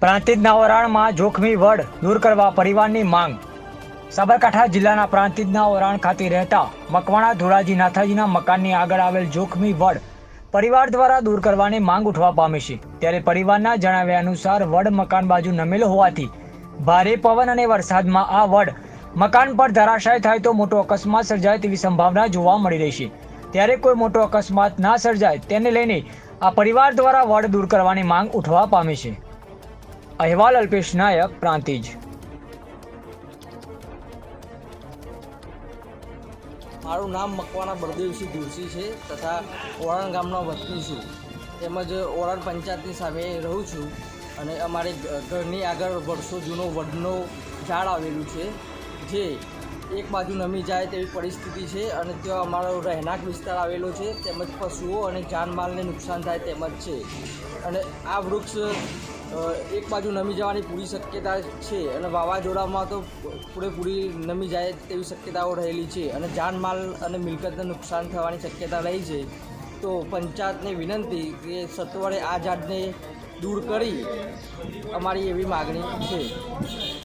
પ્રાંતિજના ઓરાણમાં જોખમી વડ દૂર કરવા પરિવારની માંગ. સાબરકાંઠા જિલ્લાના પ્રાંતિજના ઓરાણ ખાતે રહેતા મકવાણા ધોળાજી નાથાજીના મકાનની આગળ આવેલ જોખમી વડ પરિવાર દ્વારા દૂર કરવાની માંગ ઉઠવા પામી છે. ત્યારે પરિવારના જણાવ્યા અનુસાર વડ મકાન બાજુ નમેલો હોવાથી ભારે પવન અને વરસાદમાં આ વડ મકાન પર ધરાશાય થાય તો મોટો અકસ્માત સર્જાય તેવી સંભાવના જોવા મળી રહી છે. ત્યારે કોઈ મોટો અકસ્માત ના સર્જાય તેને લઈને આ પરિવાર દ્વારા વડ દૂર કરવાની માંગ ઉઠવા પામી છે. અહેવાલ અલ્પેશ નાયક, પ્રાંતિજ. મારું નામ મકવાના બળદેવસિંહ દુરસી છે તથા ઓરાણ ગામનો વતની છું. તેમજ ઓરાણ પંચાયતની સામે રહું છું અને અમારે ઘરની આગળ વર્ષો જૂનો વડનો ઝાડ આવેલું છે જે એક બાજુ નમી જાય તેવી પરિસ્થિતિ છે અને ત્યાં અમારો રહેણાંક વિસ્તાર આવેલો છે, તેમજ પશુઓ અને જાનમાલને નુકસાન થાય તેમજ છે. અને આ વૃક્ષ એક બાજુ નમી જવાની પૂરી શક્યતા છે અને વાવાઝોડામાં તો પૂરેપૂરી નમી જાય તેવી શક્યતાઓ રહેલી છે અને જાનમાલ અને મિલકતને નુકસાન થવાની શક્યતા રહી છે. તો પંચાયતને વિનંતી કે સત્વરે આ ઝાડને દૂર કરી અમારી એવી માગણી છે.